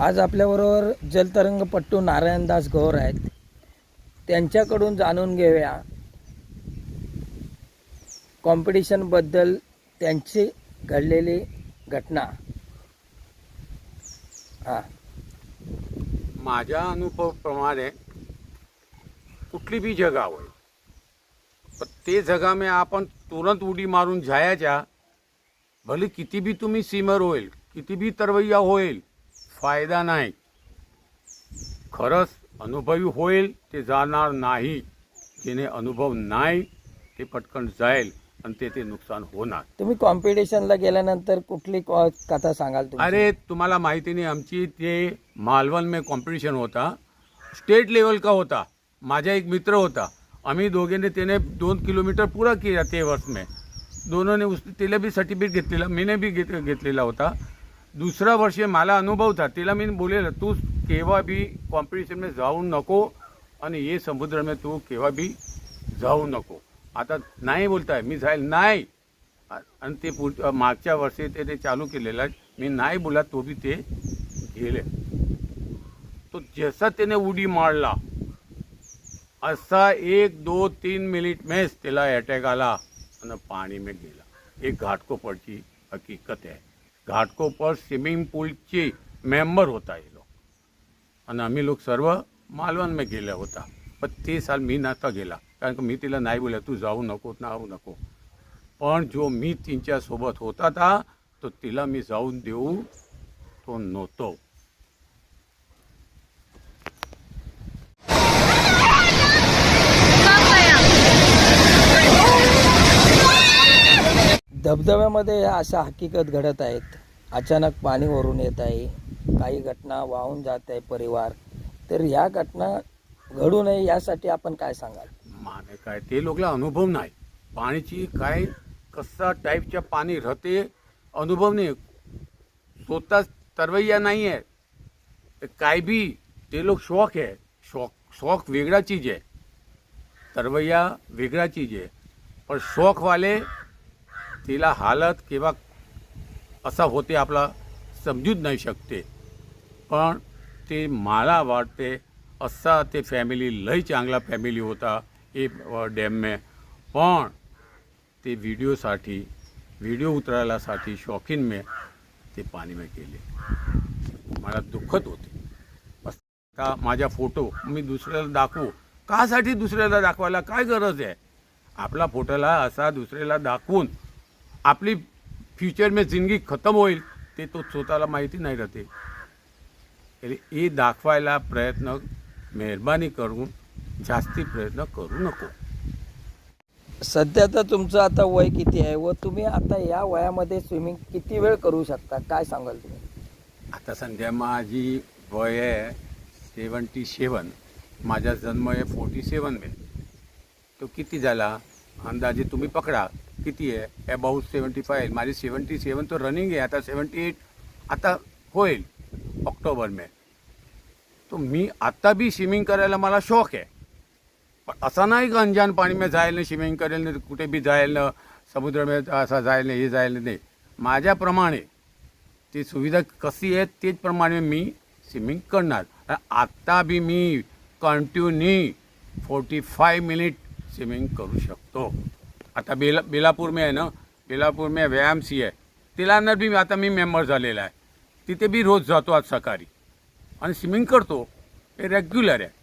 आज आपल्याबरोबर जलतरंगपट्टू नारायणदास गौर आहेत. त्यांच्याकडून जाणून घेऊया. कॉम्पिटिशनबद्दल त्यांची घडलेली घटना. हां. माझ्या अनुभवाप्रमाणे कुठली बी जगा होय पण ते जगामे आपण तुरंत उडी मारून जायच्या भले किती बी तुम्ही सीमर होईल किती बी तरवैया होईल फायदा नाही. खरंच अनुभवी होईल ते जाणार नाही. जेणे अनुभव नाही ते पटकन जाईल आणि ते ते नुकसान होणार. तुम्ही कॉम्पिटिशनला गेल्यानंतर कुठली क- कथा सांगाल तुम्ही अरे तुम्हाला माहिती नाही आमची ते मालवण में कॉम्पिटिशन होता. स्टेट लेवल का होता? माझा एक मित्र होता. आम्ही दोघेने त्याने दोन किलोमीटर पुरा किया ते वर्ष में दोनों ने उस तिला बी सर्टिफिकेट घेतलेला मीने बी घेत घेतलेला होता. दुसरा वर्ष मला अनुभव था तिला मी बोलेलं तू केव्हा बी कॉम्पिटिशन में जाऊ नको आणि हे समुद्र में तू केव्हा बी जाऊ नको. आता नाही बोलताय मी जाईल नाही. आणि ते पुढ मागच्या वर्षी ते ते चालू केलेलं आहे. मी नाही बोला तो बी ते गेले. तो जसा त्याने उडी मारला असा एक दो तीन मिनिट मेच त्याला अटॅक आला आणि पाणी में गेला. एक घाटकोपरची हकीकत आहे. घाटकोपर स्विमिंग पूलचे मेंबर होता हे लोक. आणि आम्ही लोक सर्व मालवण में गेला होता. पण ते साल मी नव्हता गेला. कारण की मी तिला नाही बोलला तू जाऊ नको नाऊ नको. पण जो मी तिच्यासोबत होता था तो तिला मी जाऊन देऊ तो नव्हतो. धबधब्यामध्ये अशा हकीकत घडत आहेत. अचानक पाणी वरून येत आहे. काही घटना वाहून जात आहे परिवार. तर ह्या घटना घडू नये यासाठी आपण काय सांगाल? माने काय ते लोकला अनुभव नाही. पाण्याची काय कसा टाईपच्या पाणी राहते अनुभव नाही. स्वतःच तरवैया नाही आहे काय बी ते लोक शौक आहे. शौक शौक वेगळा चीज आहे. तरवैया वेगळा चीज आहे. पण शौकवाले तिला हालत किंवा असा होते आपला समजूच नाही शकते. पण ते मला वाटते असा ते फॅमिली लई चांगला फॅमिली होता ए डॅम पण ते व्हिडिओसाठी व्हिडिओ उतरायलासाठी शौकीन मे ते पाणी में केले मला दुःखत होते. आता माझा फोटो मी दुसऱ्याला दाखवू. कासाठी दुसऱ्याला दाखवायला काय गरज आहे? आपला फोटोला असा दुसऱ्याला दाखवून आपली फ्युचर में जिंदगी खतम होईल ते तो स्वतःला माहिती नाही राहते. तरी हे दाखवायला प्रयत्न मेहरबानी करून जास्ती प्रयत्न करू नको. सध्या तर तुमचं आता वय किती आहे व तुम्ही आता या वयामध्ये स्विमिंग किती वेळ करू शकता? काय सांगाल तुम्ही? आता सध्या माझी वय आहे सेवन्टी सेवन. माझा जन्म आहे फोर्टी सेवन मे तो किती झाला? अंदाजे तुम्ही पकडा. किती आहे? अबाउट सेवन्टी फाय माझी सेवन्टी सेवन तर रनिंग आहे. आता सेवन्टी एट आता होईल. ऑक्टोबर मे तो मी आता बी स्विमिंग करायला मला शौक आहे. पण असा नाही का अंजान पाणी में जायला नाही स्विमिंग करेल नाही कुठे बी जायला ना समुद्र में असा जायला नाही हे जायल नाही. माझ्याप्रमाणे ती सुविधा कशी आहे तेचप्रमाणे मी स्विमिंग करणार. आत्ता बी मी continue forty five minute swimming करू शकतो. आता बेला बेलापूर में आहे ना? बेलापूर में व्यायाम सी आहे तिला बी आता मी मेंबर झालेला आहे. तिथे बी रोज जातो आज सकाळी. आणि स्विमिंग करतो. हे रेग्युलर आहे.